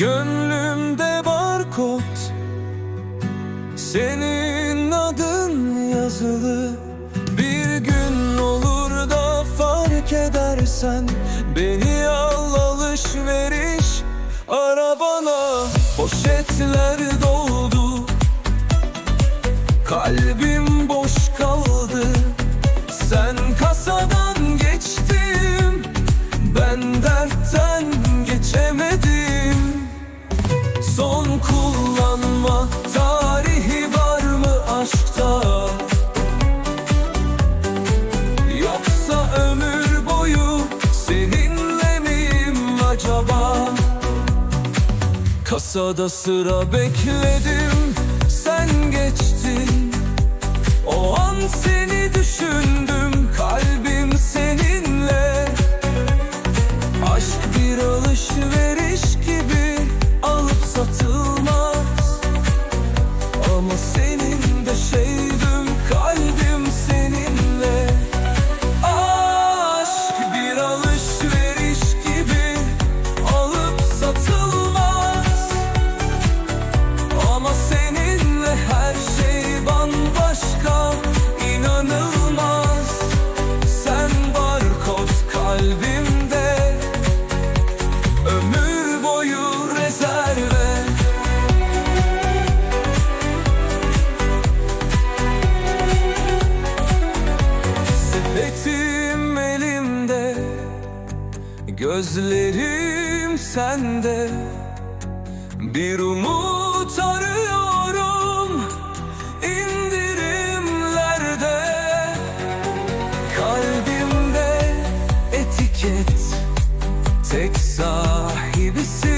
Gönlümde barkod Senin adın yazılı. Bir gün olur da fark edersen Beni al alışveriş Arabana Poşetler doldu Kalbim Kasada sıra bekledim sen geçtin. O an seni düşündüm kalbim seninle. Aşk bir alışveriş gibi alıp satılmaz. Ama senin Gözlerim sende. Bir umut arıyorum indirimlerde. Kalbimde etiket Tek sahibisin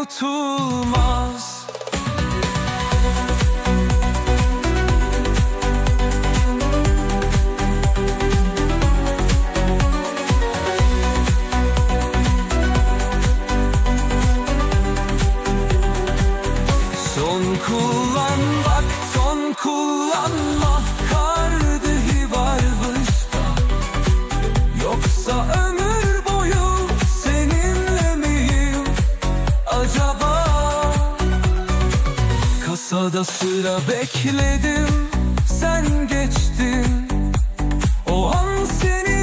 Unutulmaz. Son kullan bak son kullanma Kasada sıra bekledim sen geçtin. O an seni